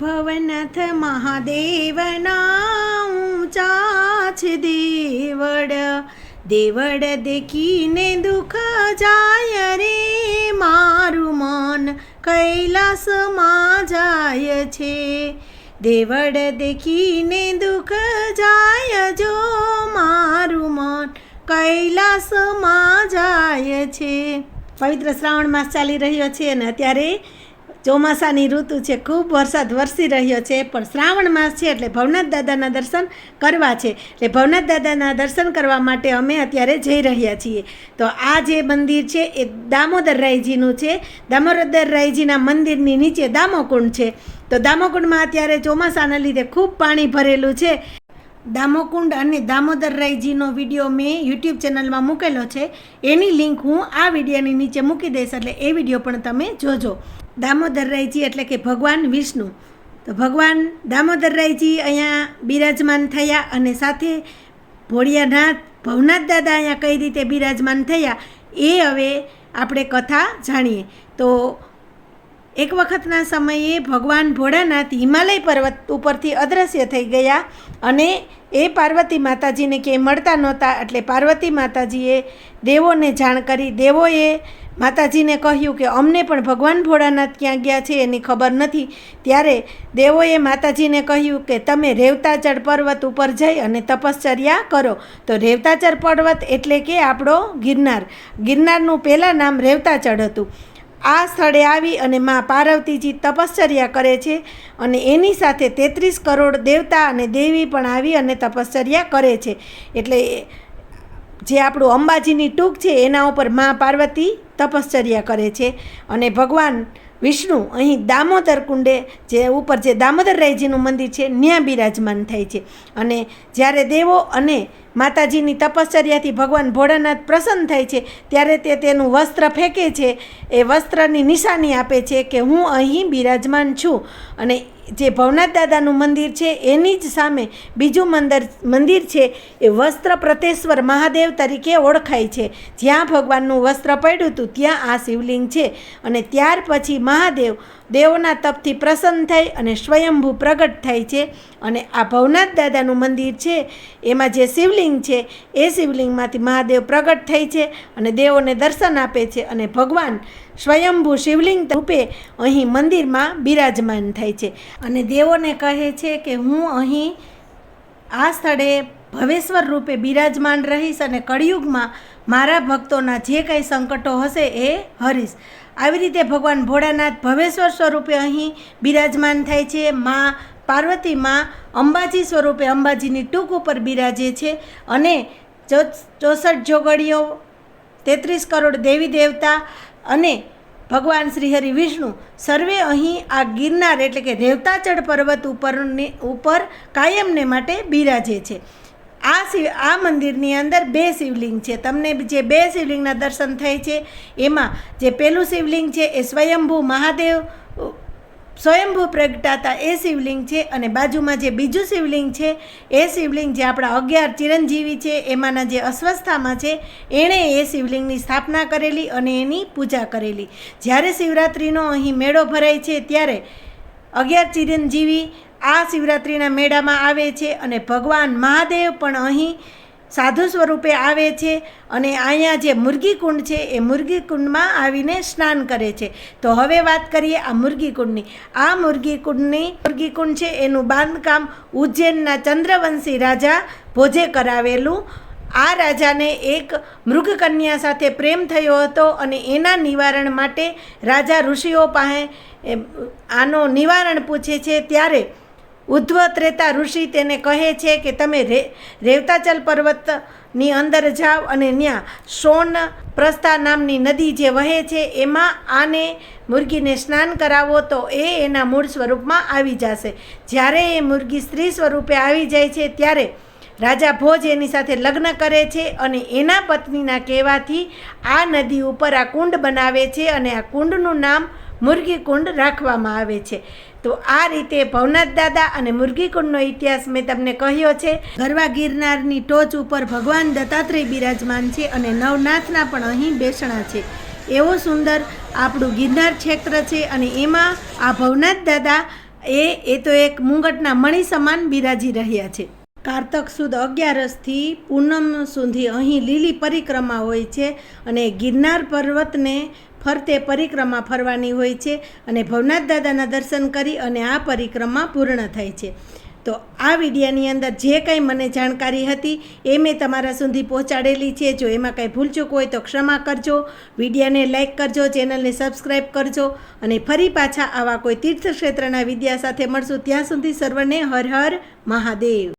ભવનાથ મહાદેવના ઊંચા છે દેવડ દેવડ દેખીને દુઃખ જાય રે મારું મન કૈલાસમાં જાય છે. દેવડ દેખીને દુઃખ જાય જો મારું મન કૈલાસમાં જાય છે. પવિત્ર શ્રાવણ માસ ચાલી રહ્યો છે અને અત્યારે ચોમાસાની ઋતુ છે, ખૂબ વરસાદ વરસી રહ્યો છે, પણ શ્રાવણ માસ છે એટલે ભવનાથ દાદાના દર્શન કરવા છે. એટલે ભવનાથ દાદાના દર્શન કરવા માટે અમે અત્યારે જઈ રહ્યા છીએ. તો આ જે મંદિર છે એ દામોદર રાયજીનું છે. દામોદર રાયજીના મંદિરની નીચે દામોકુંડ છે. તો દામોકુંડમાં અત્યારે ચોમાસાના લીધે ખૂબ પાણી ભરેલું છે. દામોકુંડ અને દામોદર રાયજીનો વીડિયો મેં યુટ્યુબ ચેનલમાં મૂકેલો છે. એની લિંક હું આ વિડીયોની નીચે મૂકી દઈશ, એટલે એ વીડિયો પણ તમે જોજો. દામોદર રાયજી એટલે કે ભગવાન વિષ્ણુ. તો ભગવાન દામોદર રાયજી અહીંયા બિરાજમાન થયા અને સાથે ભોળિયાનાથ, ભવનાથ દાદા અહીંયા કઈ રીતે બિરાજમાન થયા એ હવે આપણે કથા જાણીએ. તો એક વખતના સમયે ભગવાન ભોળાનાથ હિમાલય પર્વત ઉપરથી અદ્રશ્ય થઈ ગયા અને એ પાર્વતી માતાજીને ક્યાંય મળતા નહોતા એટલે પાર્વતી માતાજીએ દેવોને જાણ કરી. દેવોએ માતાજીને કહ્યું કે, અમને પણ ભગવાન ભોળાનાથ ક્યાં ગયા છે એની ખબર નથી. ત્યારે દેવોએ માતાજીને કહ્યું કે, તમે રેવતાચર પર્વત ઉપર જઈ અને તપશ્ચર્યા કરો. તો રેવતાચર પર્વત એટલે કે આપણો ગિરનાર. ગિરનારનું પહેલાં નામ રેવતાચર હતું. આ સ્થળે આવી અને મા પાર્વતીજી તપશ્ચર્યા કરે છે અને એની સાથે તેત્રીસ કરોડ દેવતા અને દેવી પણ આવી અને તપશ્ચર્યા કરે છે. એટલે જે આપણું અંબાજીની ટૂંક છે, એના ઉપર મા પાર્વતી તપશ્ચર્યા કરે છે અને ભગવાન વિષ્ણુ અહીં દામોદર કુંડે જે ઉપર જે દામોદર રાયજીનું મંદિર છે ત્યાં બિરાજમાન થાય છે. અને જ્યારે દેવો અને માતાજીની તપશ્ચર્યાથી ભગવાન ભોળાનાથ પ્રસન્ન થાય છે. ત્યારે તે તેનું વસ્ત્ર ફેંકે છે. એ વસ્ત્રની નિશાની આપે છે કે હું અહીં બિરાજમાન છું. અને જે ભવનાથ દાદાનું મંદિર છે, એની જ સામે બીજું મંદિર મંદિર છે, એ વસ્ત્ર પ્રતેશ્વર મહાદેવ તરીકે ઓળખાય છે. જ્યાં ભગવાનનું વસ્ત્ર પડ્યું હતું, ત્યાં આ શિવલિંગ છે. અને ત્યાર પછી મહાદેવ દેવોના તપથી પ્રસન્ન થઈ અને સ્વયંભૂ પ્રગટ થાય છે. અને આ ભવનાથ દાદાનું મંદિર છે. એમાં જે શિવલિંગ છે, એ શિવલિંગમાંથી મહાદેવ પ્રગટ થઈ છે અને દેવોને દર્શન આપે છે અને ભગવાન સ્વયંભૂ શિવલિંગ રૂપે અહીં મંદિરમાં બિરાજમાન થાય છે. અને દેવોને કહે છે કે હું અહીં આ સ્થળે ભવેશ્વર રૂપે બિરાજમાન રહીશ અને કળિયુગમાં મારા ભક્તોના જે કંઈ સંકટો હશે એ હરીશ. આવી રીતે ભગવાન ભોળાનાથ ભવેશ્વર સ્વરૂપે અહીં બિરાજમાન થાય છે. મા પાર્વતી મા અંબાજી સ્વરૂપે અંબાજીની ટૂંક ઉપર બિરાજે છે અને ચોસઠ જોગડીઓ, તેત્રીસ કરોડ દેવી દેવતા અને ભગવાન શ્રી હરિ વિષ્ણુ સર્વે અહીં આ ગિરનાર એટલે કે રેવતાચળ પર્વત ઉપરની, ઉપર કાયમને માટે બિરાજે છે. આ શિવ આ મંદિરની અંદર બે શિવલિંગ છે. તમને જે બે શિવલિંગના દર્શન થાય છે, એમાં જે પહેલું શિવલિંગ છે એ સ્વયંભૂ મહાદેવ, સ્વયંભૂ પ્રગટાતા એ શિવલિંગ છે અને બાજુમાં જે બીજું શિવલિંગ છે, એ શિવલિંગ જે આપણા અગિયાર ચિરંજીવી છે, એમાંના જે અસ્વસ્થામાં છે, એણે એ શિવલિંગની સ્થાપના કરેલી અને એની પૂજા કરેલી. જ્યારે શિવરાત્રિનો અહીં મેળો ભરાય છે, ત્યારે અગિયાર ચિરંજીવી આ શિવરાત્રિના મેળામાં આવે છે અને ભગવાન મહાદેવ પણ અહીં સાધુ સ્વરૂપે આવે છે અને અહીંયા જે મુરગી કુંડ છે એ મુરગી કુંડમાં આવીને સ્નાન કરે છે. તો હવે વાત કરીએ આ મુરગી કુંડની આ મુરગી કુંડની મુરગી કુંડ છે એનું બાંધકામ ઉજ્જૈનના ચંદ્રવંશી રાજા ભોજે કરાવેલું. આ રાજાને એક મૃગકન્યા સાથે પ્રેમ થયો હતો અને એના નિવારણ માટે રાજા ઋષિઓ પાસે આનો નિવારણ પૂછે છે ત્યારે ઉદ્ધવ ત્રેતા ઋષિ તેને કહે છે કે તમે રે રેવતાચલ પર્વતની અંદર જાઓ અને ત્યાં સોન પ્રસ્થા નામની નદી જે વહે છે, એમાં આને મુરગીને સ્નાન કરાવો તો એ એના મૂળ સ્વરૂપમાં આવી જશે. જ્યારે એ મુરગી સ્ત્રી સ્વરૂપે આવી જાય છે, ત્યારે રાજા ભોજ એની સાથે લગ્ન કરે છે અને એના પત્નીના કહેવાથી આ નદી ઉપર આ કુંડ બનાવે છે અને આ કુંડનું નામ મુરગી કુંડ રાખવામાં આવે છે. તો આ રીતે ભવનાથ દાદા અને મુરગી કુંડનો ઇતિહાસ મેં તમને કહ્યો છે. ગરવા ગિરનારની ટોચ ઉપર ભગવાન દત્તાત્રેય બિરાજમાન છે અને નવનાથના પણ અહીં બેસણા છે. એવો સુંદર આપણું ગિરનાર ક્ષેત્ર છે અને એમાં આ ભવનાથ દાદા એ એ તો એક મુંગટના મણી સમાન બિરાજી રહ્યા છે. કારતક સુદ અગિયારસથી પૂનમ સુધી અહીં લીલી પરિક્રમા હોય છે અને ગિરનાર પર્વતને ફરતે પરિક્રમા ફરવાની હોય છે અને ભવનાથ દાદાના દર્શન કરી અને આ પરિક્રમા પૂર્ણ થાય છે. તો આ વિડીયાની અંદર જે કંઈ મને જાણકારી હતી એ મેં તમારા સુધી પહોંચાડેલી છે. જો એમાં કાંઈ ભૂલચૂક હોય તો ક્ષમા કરજો. વિડીયાને લાઇક કરજો, ચેનલને સબસ્ક્રાઈબ કરજો અને ફરી પાછા આવા કોઈ તીર્થક્ષેત્રના વિદ્યા સાથે મળશું. ત્યાં સુધી સર્વને હર હર મહાદેવ.